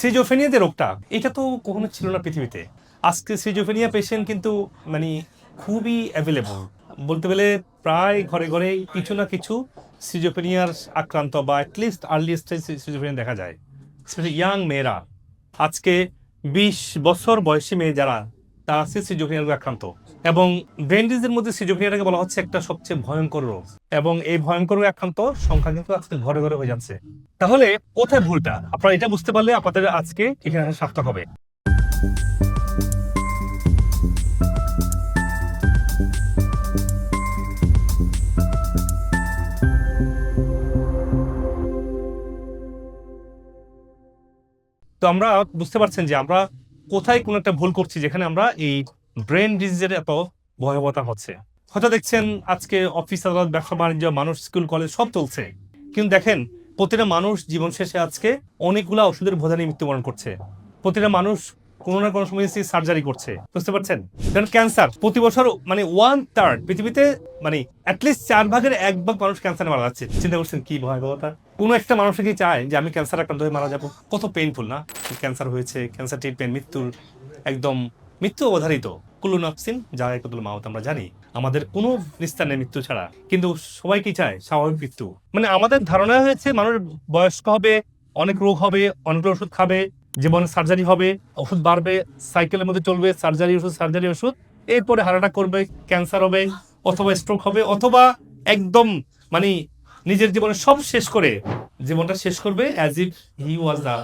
Schizophrenia যে রোগটা, এটা তো কখনো ছিল না পৃথিবীতে। আজকে সিজোফেনিয়া পেশেন্ট কিন্তু মানে খুবই অ্যাভেলেবল বলতে গেলে প্রায় ঘরে ঘরে কিছু না কিছু সিজোফেনিয়ার আক্রান্ত বা অ্যাটলিস্ট আর্লি স্টেজ সিজোফেনিয়া দেখা যায় স্পেশালি ইয়াং মেয়েরা। আজকে বিশ বছর বয়সী মেয়ে যারা, তারা আজকে সিজোফেনিয়া রোগে আক্রান্ত। এবং ব্রেন মধ্যে সিজোফেনিয়াটাকে বলা হচ্ছে একটা সবচেয়ে ভয়ঙ্কর রোগ। এবং এই ভয়ঙ্কর রোগে আক্রান্ত সংখ্যা কিন্তু আজকে ঘরে ঘরে হয়ে যাচ্ছে। তাহলে কোথায় ভুলটা? আপনারা এটা বুঝতে পারলে আপনাদের আজকে এখানে সার্থক হবে। তো আমরা বুঝতে পারছেন যে আমরা কোথায় কোন একটা ভুল করছি যেখানে আমরা এই ব্রেন ডিজিজের এত ভয়াবহতা হচ্ছে। হয়তো দেখছেন আজকে অফিস আদালত, ব্যবসা বাণিজ্য, মানুষ, স্কুল, কলেজ সব চলছে। কিন্তু দেখেন, প্রতিটা মানুষ জীবন শেষে আজকে অনেকগুলা ওষুধের বোঝা নিয়ে মৃত্যুবরণ করছে। প্রতিটা মানুষ কোনো না কোনো সময় সার্জারি করছে। বুঝতে পারছেন? কারণ ক্যান্সার প্রতি বছর মানে ওয়ান থার্ড পৃথিবীতে মানে অ্যাটলিস্ট চার ভাগের এক ভাগ মানুষ ক্যান্সারে মারা যাচ্ছে। চিন্তা করছেন কি ভয়াবহতা? কোনো একটা মানুষ কি চায় যে আমি ক্যান্সার আক্রান্ত হয়ে মারা যাব? কত পেইনফুল না? ক্যান্সার হয়েছে ক্যান্সার ট্রিটমেন্ট মৃত্যুর একদম মৃত্যু অবধারিত। কুলুনাফসিন, যা একদুল মাউত আমরা জানি। আমাদের কোনো নিস্তার নেই মৃত্যু ছাড়া। কিন্তু সবাই কি চায়? স্বাভাবিক মৃত্যু। মানে আমাদের ধারণা হয়েছে, মানুষ বয়স্ক হবে, অনেক রোগ হবে, অনেক ওষুধ খাবে, জীবনে সার্জারি হবে, ওষুধ বাড়বে সাইকেলের মধ্যে চলবে সার্জারি ওষুধ সার্জারি ওষুধ। এরপরে হার্ট করবে ক্যান্সার হবে, অথবা স্ট্রোক হবে, অথবা একদম মানে নিজের জীবনে সব শেষ করে, জীবনটা শেষ করবে as if he was the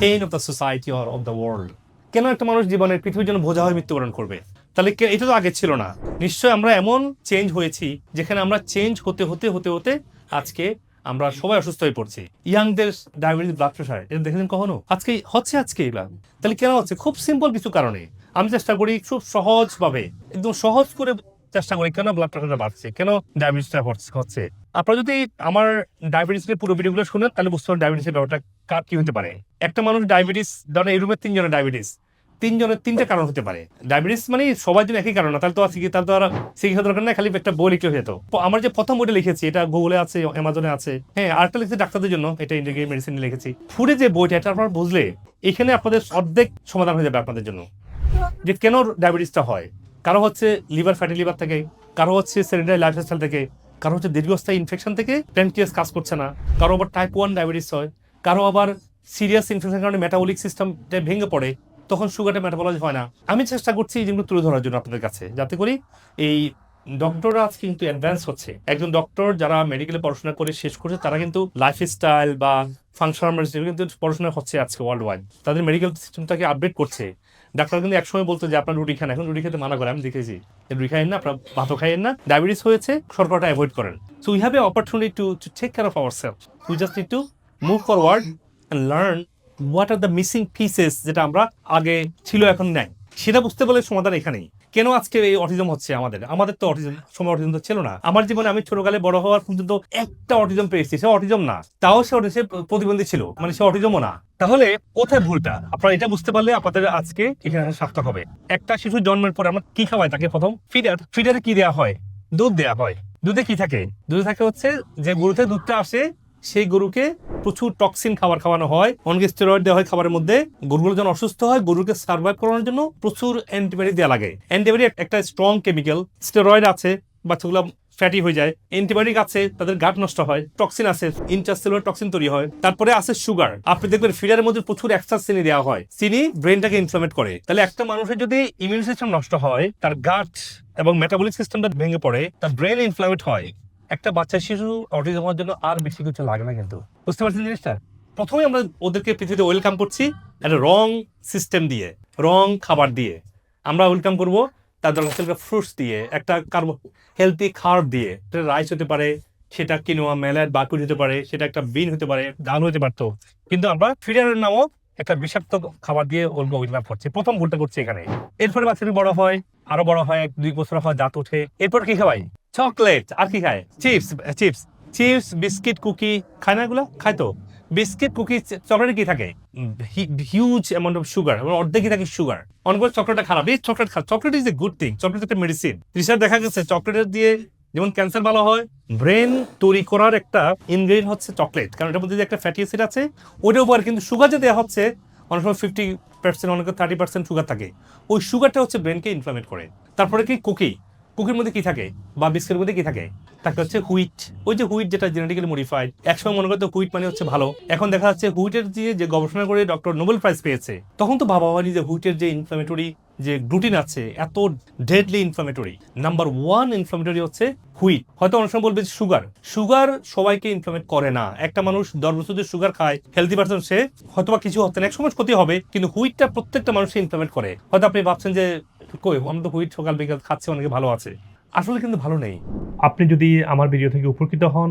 pain of the society or of the world কেন একটা মানুষ জীবনের পৃথিবীর জন্য বোঝা হয়ে মৃত্যুবরণ করবে? তাহলে এটা তো আগে ছিল না। নিশ্চয় আমরা এমন চেঞ্জ হয়েছি যেখানে আমরা চেঞ্জ হতে হতে হতে হতে আজকে আমরা সবাই অসুস্থ হয়ে পড়ছি। ইয়াংদের ডায়াবেটিস ব্লাড প্রেশার এটা দেখেছেন কখনো? আজকে হচ্ছে আজকে এগুলা তাহলে কেন হচ্ছে? খুব সিম্পল কিছু কারণে। আমি চেষ্টা করি খুব সহজভাবে, একদম সহজ করে চেষ্টা করি, কেন ব্লাড প্রেশারটা বাড়ছে? কেন ডায়াবেটিসটা হচ্ছে আপনারা যদি আমার ডায়াবেটিসের পুরো ভিডিওগুলো শুনেন, তাহলে বুঝতে পারেন ডায়াবেটিসের ব্যাপারটা কার কি হতে পারে। একটা মানুষ ডায়াবেটিস ধরেন এই রুমের তিনজনের ডায়াবেটিস তিনজনের তিনটা কারণ হতে পারে। ডায়াবেটিস মানে সবার জন্য একই কারণ না, তাহলে তো আর তাহলে তো আর চিকিৎসা দরকার নাই, খালি একটা বই হয়ে যেত। আমার যে প্রথম বইটা লিখেছি, এটা গুগলে আছে অ্যামাজনে আছে হ্যাঁ আরেকটা লিখেছি ডাক্তারদের জন্য, এটা ইন্ডিয়ান মেডিসিন লিখেছি। ফুডে যে বইটা, এটা আপনারা বুঝলে, এখানে আপনাদের অর্ধেক সমাধান হয়ে যাবে আপনাদের জন্য। যে কেন ডায়াবেটিসটা হয় কারও হচ্ছে লিভার ফ্যাটি লিভার থেকে, কারও হচ্ছে সেরেন্ডারি লাইফস্টাইল থেকে, কারও হচ্ছে দীর্ঘস্থায়ী ইনফেকশন থেকে প্যানক্রিয়াস কাজ করছে না, কারও আবার টাইপ ওয়ান ডায়াবেটিস হয়, কারও আবার সিরিয়াস ইনফেকশনের কারণে মেটাবলিক সিস্টেমটা ভেঙে পড়ে, তখন সুগারটা মেটাবলাইজ হয় না। আমি চেষ্টা করছি এই জিনিসগুলো তুলে ধরার জন্য আপনাদের কাছে, যাতে করি এই ডক্টররা আজ কিন্তু অ্যাডভান্স হচ্ছে। একজন ডক্টর যারা মেডিকেলে পড়াশোনা করে শেষ করছে, তারা কিন্তু লাইফস্টাইল বা ফাংশনাল কিন্তু পড়াশোনা হচ্ছে আজকে ওয়ার্ল্ড ওয়াইড তাদের মেডিকেল সিস্টেমটাকে আপডেট করছে। ডাক্তার কিন্তু একসময় বলতো যে, আপনার রুটি খান, এখন রুটি খেতে মানা করে, আমি দেখেছি। রুটি খাইয়েন না, আপনার ভাতও খাইয়েন না। ডায়াবেটিস হয়েছে, শর্করাটা অ্যাভয়েড করেন। So we have a opportunity to to take care of our self we just need to move forward and learn what are the missing pieces যেটা আমরা আগে ছিল, এখন নাই। সেটা বুঝতে পারলে সমাধান এখানেই। কেন আজকে এই অটিজম হচ্ছে আমাদের? আমাদের তো অটিজম সময় অটিজম তো ছিল না। আমার জীবনে আমি ছোটকালে বড় হওয়ার পর্যন্ত একটা অটিজম পেয়েছি। সে অটিজম না। তাও সে সে প্রতিবন্ধী ছিল। মানে সে অটিজমও না। তাহলে কোথায় ভুলটা? আপনারা এটা বুঝতে পারলে আপনাদের আজকে এখানে সার্থক হবে। একটা শিশু জন্মের পরে আমরা কি খাওয়াই তাকে প্রথম? ফিডার ফিডারে কি দেওয়া হয়? দুধ দেওয়া হয়। দুধে কি থাকে? দুধে থাকে হচ্ছে যে গরুতে দুধটা আসে সেই গরুকে প্রচুর টক্সিন খাবার খাওয়ানো হয় অনেক স্টেরয়েড দেওয়া হয় খাবারের মধ্যে। গরুগুলো যখন অসুস্থ হয়, গরুকে সার্ভাইভ করানোর জন্য প্রচুর অ্যান্টিবায়োটিক দেওয়া লাগে। অ্যান্টিবায়োটিক একটা স্ট্রং কেমিক্যাল স্টেরয়েড আছে, বাচ্চাগুলো ফ্যাটি হয়ে যায়। অ্যান্টিবায়োটিক আছে, তাদের গাট নষ্ট হয় টক্সিন আছে ইন্টারসেলুলার টক্সিন তৈরি হয়। তারপরে আছে সুগার আপনি দেখবেন ফিডারের মধ্যে প্রচুর এক্সট্রা চিনি দেওয়া হয়। চিনি ব্রেনটাকে ইনফ্লামেট করে। তাহলে একটা মানুষের যদি ইমিউন সিস্টেম নষ্ট হয়, তার গাট এবং মেটাবলিক সিস্টেমটা ভেঙে পড়ে, তার ব্রেন ইনফ্লামেট হয়। একটা বাচ্চা শিশু অটিজম হওয়ার জন্য আর বেশি কিছু লাগে না কিন্তু। বুঝতে পারছেন জিনিসটা? প্রথমে আমরা ওদেরকে পৃথিবীতে ওয়েলকাম করছি একটা রং সিস্টেম দিয়ে রং খাবার দিয়ে। আমরা ওয়েলকাম করব তাদের হচ্ছে ফ্রুটস দিয়ে, একটা কার্বো হেলদি খাবার দিয়ে। রাইস হতে পারে, সেটা কিনোয়া মেলার বাকুট হতে পারে, সেটা একটা বিন হতে পারে, ডাল হতে পারতো। কিন্তু আমরা ফিডারের নামও একটা বিষাক্ত খাবার দিয়ে ওয়েলকাম করছি। প্রথম ভুলটা করছি এখানে। এরপরে বাচ্চাটি বড় হয়। আরও বড় হয় এক দুই বছর হয় দাঁত ওঠে। এরপর কি খাওয়াই চকলেট। আর কি খায়? Chips chips. Chips, biscuit, cookie. খায় না এগুলো? খায় তো। বিস্কিট, কুকি চকলেটে কি থাকে? হিউজ অ্যামাউন্ট অফ সুগার অর্ধেকই থাকে সুগার অনেক চকলেটটা খারাপ। এই চকলেট খা, chocolate is a good thing chocolate একটা মেডিসিন রিসার্চ দেখা গেছে চকলেটের দিয়ে যেমন ক্যান্সার ভালো হয় ব্রেন তৈরি করার একটা ইনগ্রেডিয়েন্ট হচ্ছে চকলেট। কারণ এটার মধ্যে যে একটা ফ্যাটি অ্যাসিড আছে ওটার উপর কিন্তু সুগার যে দেওয়া হচ্ছে অনেক সময় ফিফটি পার্সেন্ট অনেক থার্টি পার্সেন্ট সুগার থাকে। ওই সুগারটা হচ্ছে ব্রেনকে ইনফ্লামেট করে। তারপরে কি? কুকি কুকির মধ্যে কি থাকে? বা বিস্কুটের মধ্যে কি থাকে? তাকে হচ্ছে হুইট ওই যে হুইট যেটা জেনেটিক্যালি মডিফাইড একসময় মনে করতো হুইট মানে হচ্ছে ভালো। এখন দেখা যাচ্ছে হুইটের দিয়ে যে গবেষণা করে ডক্টর নোবেল প্রাইজ পেয়েছে, তখন তো ভাবা হয়নি যে হুইটের যে ইনফ্লামেটরি যে গ্লুটিন আছে, এত deadly inflammatory number one inflammatory হচ্ছে হুইট হয়তো অনেক সময় বলবে সুগার সুগার সবাইকে ইনফ্লামেট করে না। একটা মানুষ দশ বছর যদি সুগার খায় হেলদি পার্সন সে হয়তো বা কিছু হচ্ছে না, এক সময় ক্ষতি হবে, কিন্তু হুইটটা প্রত্যেকটা মানুষকে ইনফ্লামেট করে। হয়তো আপনি ভাবছেন যে, কই, আমি তো হুইট সকাল বিকাল খাচ্ছে, অনেকে ভালো আছে। আসলে কিন্তু ভালো নেই। আপনি যদি আমার ভিডিও থেকে উপকৃত হন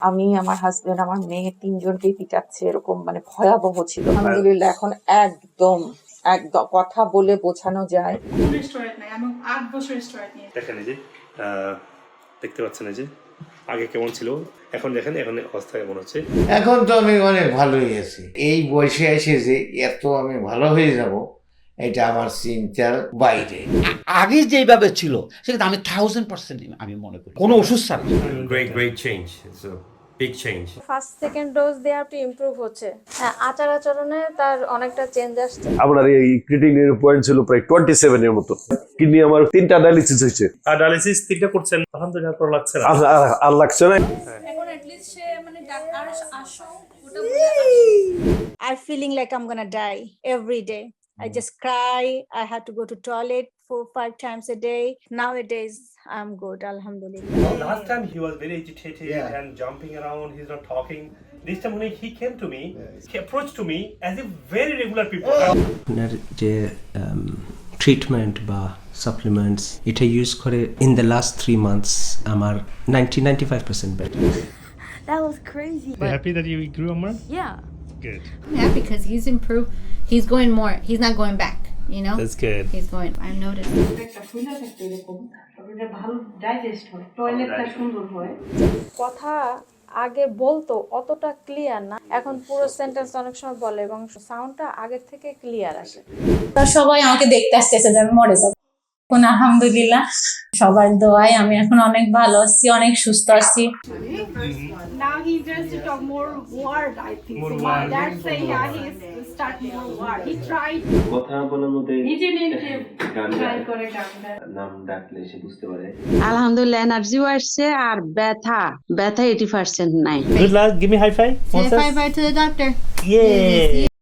আমি আমার হাজবেন্ড আমার মেয়ে তিনজনকেই পিটাচ্ছে এরকম মানে ভয়াবহ ছিল। আলহামদুলিল্লাহ এখন একদম একদম কথা বলে বোঝানো যায়। দেখেন এই যে আহ, দেখতে পাচ্ছেন এই যে আগে কেমন ছিল? এখন দেখেন এখন অবস্থা কেমন হচ্ছে? এখন তো আমি অনেক ভালোই আছি। এই বয়সে এসে যে এত আমি ভালো হয়ে যাব এটা আমার চিন্তার বাইরে। আগে যেভাবে ছিল সেটা আমি থাউজেন্ড পার্সেন্ট আমি মনে করি। কোনো ওষুধ ছাড়া। Great, great change. It's a big change. First second dose দেওয়ার একটু ইমপ্রুভ হচ্ছে। হ্যাঁ আচার আচরণে তার অনেকটা চেঞ্জ আসছে। আপনার এই ক্রিটিনের পয়েন্ট ছিল প্রায় টোয়েন্টি সেভেনের মতো। কিডনি আমার তিনটা ডায়ালিসিস হয়েছে। আর ডায়ালিসিস তিনটা করছেন আলহামদুলিল্লাহ ভালো লাগছে না। আর লাগছে না। এখন অ্যাটলিস্ট সে মানে আর আসো ওটা I'm feeling like I'm gonna die every day. I just cry. I had to go to toilet four, five times a day. Nowadays, I'm good, alhamdulillah. Last time he was very agitated Yeah. and jumping around, he's not talking. This time when he came to me, he approached to me as if very regular people. আপনার যে treatment বা supplements এটা use করে in the last three months আমার ninety ninety five percent better That was crazy. happy that you grew, Amar? Yeah. Good. Yeah, because he's improved. He's going more. He's not going back. You know. That's good. He's going. I've noticed. হয় হয় কথা আগে বলতো অতটা clear না এখন পুরো sentence অনেক সময় বলে এবং সাউন্ডটা আগের থেকে ক্লিয়ার আসে সবাই আমাকে দেখতে আসতেছে যে আমি মরে যাব এখন আলহামদুলিল্লাহ সবার দোয়ায় আমি এখন অনেক ভালো আছি অনেক সুস্থ আছি Just talk more word, I think. More so word. That's why yeah, he start more word. He tried কথা বলার মধ্যে নিজে নিজে ট্রাই করে নাম ডাকলে সে বুঝতে পারে আলহামদুলিল্লাহ এনার্জিও আসছে আর ব্যথা ব্যথা এইটি পার্সেন্ট নাই Good luck. Give me high five. Say bye bye to the doctor. Yeah.